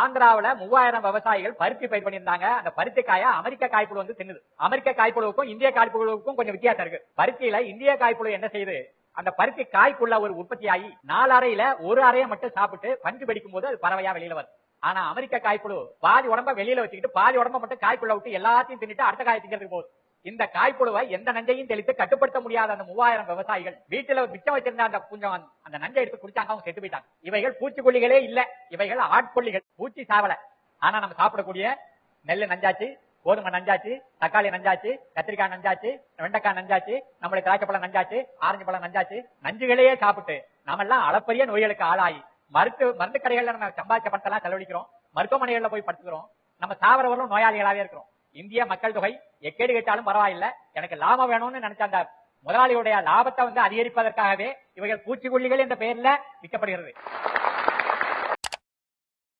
ஆந்திராவில மூவாயிரம் விவசாயிகள் பருத்தி பயிர் பண்ணியிருந்தாங்க. அந்த பருத்தி காய அமெரிக்க காய்ப்புழு வந்து தின்னுது. அமெரிக்க காய்ப்புழுவுக்கும் இந்திய காய்ப்புழுவுக்கும் கொஞ்சம் வித்தியாசம் இருக்கு. பருத்தியில இந்திய காய்ப்புழு என்ன செய்யுது? அந்த பருத்தி காய்க்குள்ள ஒரு உற்பத்தி ஆகி நாலு அறையில ஒரு அறையை மட்டும் சாப்பிட்டு பஞ்சு பிடிக்கும் போது அது பறவையா வெளியில வருது. ஆனா அமெரிக்க காய்ப்புழு பாதி உடம்ப வெளியில வச்சுக்கிட்டு பாதி உடம்ப மட்டும் காய்க்குள்ள விட்டு எல்லாத்தையும் தின்னுட்டு அடுத்த காய் திங்கிறதுக்கு போகுது. இந்த காய்ப்புழுவை எந்த நஞ்சையும் தெளித்து கட்டுப்படுத்த முடியாத அந்த மூவாயிரம் விவசாயிகள் வீட்டுல மிச்சம் வச்சிருந்த அந்த கொஞ்சம் அந்த நஞ்சை எடுத்து குடிச்சாங்க அவங்க செத்து போயிட்டாங்க. இவைகள் பூச்சிக்கொல்லிகளே இல்ல. இவைகள் ஆட்கொல்லிகள். பூச்சி சாவல. ஆனா நம்ம சாப்பிடக்கூடிய நெல்லு நஞ்சாச்சு கோதுமை நஞ்சாச்சு தக்காளி நஞ்சாச்சு கத்திரிக்காய் நஞ்சாச்சு வெண்டைக்காய் நஞ்சாச்சு நம்மளுக்கு திராட்சை பழம் நஞ்சாச்சு ஆரஞ்சு பழம் நஞ்சாச்சு நஞ்சுகளையே சாப்பிட்டு நம்ம எல்லாம் அளப்பரிய நோய்களுக்கு ஆளாகி மருத்துவ மருந்து கடைகள்ல நம்ம சம்பாதிச்ச பணத்தெல்லாம் செலவழிக்கிறோம். மருத்துவமனைகள்ல போய் படுத்துக்கிறோம். நம்ம சாவரவரும் நோயாளிகளாவே இருக்கிறோம். இந்திய மக்கள் தொகை எக்கேடு கேட்டாலும் பரவாயில்ல. எனக்கு லாபம் வேணும்னு நினைச்சாங்க அந்த முதலாளியுடைய லாபத்தை வந்து அதிகரிப்பதற்காகவே இவைகள் பூச்சிக்கொல்லிகள் என்ற பெயர்ல விற்கப்படுகிறது.